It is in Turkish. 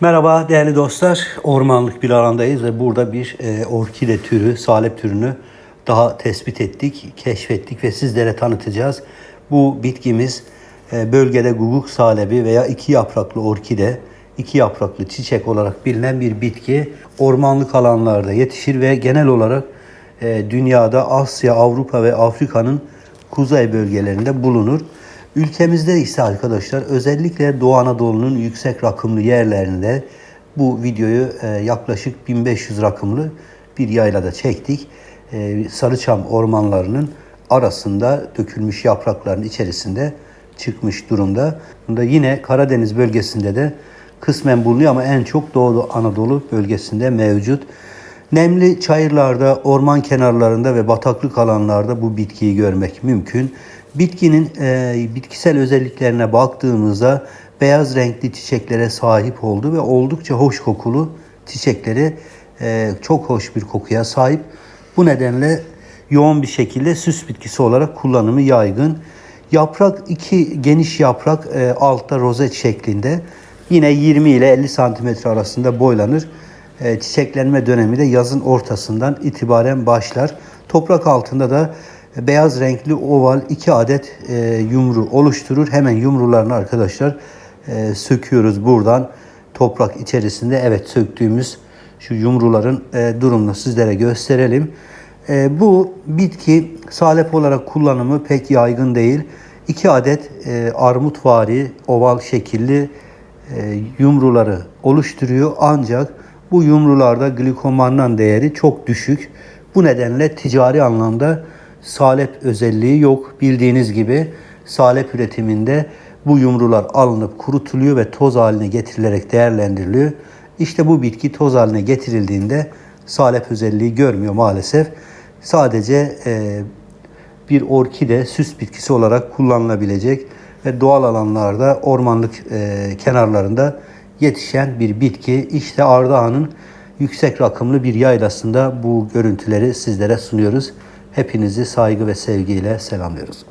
Merhaba değerli dostlar. Ormanlık bir alandayız ve burada bir e, orkide türü, salep türünü daha tespit ettik, keşfettik ve sizlere tanıtacağız. Bu bitkimiz e, bölgede guguk salebi veya iki yapraklı orkide, iki yapraklı çiçek olarak bilinen bir bitki. Ormanlık alanlarda yetişir ve genel olarak e, dünyada Asya, Avrupa ve Afrika'nın kuzey bölgelerinde bulunur. Ülkemizde ise arkadaşlar özellikle Doğu Anadolu'nun yüksek rakımlı yerlerinde bu videoyu e, yaklaşık 1500 rakımlı bir yaylada çektik. E, Sarıçam ormanlarının arasında dökülmüş yaprakların içerisinde çıkmış durumda. Bunda yine Karadeniz bölgesinde de kısmen bulunuyor ama en çok Doğu Anadolu bölgesinde mevcut. Nemli çayırlarda, orman kenarlarında ve bataklık alanlarda bu bitkiyi görmek mümkün. Bitkinin e, bitkisel özelliklerine baktığımızda beyaz renkli çiçeklere sahip oldu ve oldukça hoş kokulu çiçekleri e, çok hoş bir kokuya sahip. Bu nedenle yoğun bir şekilde süs bitkisi olarak kullanımı yaygın. Yaprak iki geniş yaprak e, altta rozet şeklinde. Yine 20 ile 50 santimetre arasında boylanır. E, çiçeklenme dönemi de yazın ortasından itibaren başlar. Toprak altında da beyaz renkli oval iki adet e, yumru oluşturur. Hemen yumrularını arkadaşlar e, söküyoruz buradan. Toprak içerisinde evet söktüğümüz şu yumruların e, durumunu sizlere gösterelim. E, bu bitki salep olarak kullanımı pek yaygın değil. İki adet e, armutvari oval şekilli e, yumruları oluşturuyor. Ancak bu yumrularda glikomannan değeri çok düşük. Bu nedenle ticari anlamda salep özelliği yok. Bildiğiniz gibi salep üretiminde bu yumrular alınıp kurutuluyor ve toz haline getirilerek değerlendiriliyor. İşte bu bitki toz haline getirildiğinde salep özelliği görmüyor maalesef. Sadece e, bir orkide süs bitkisi olarak kullanılabilecek ve doğal alanlarda ormanlık e, kenarlarında yetişen bir bitki. İşte Ardahan'ın yüksek rakımlı bir yaylasında bu görüntüleri sizlere sunuyoruz. Hepinizi saygı ve sevgiyle selamlıyoruz.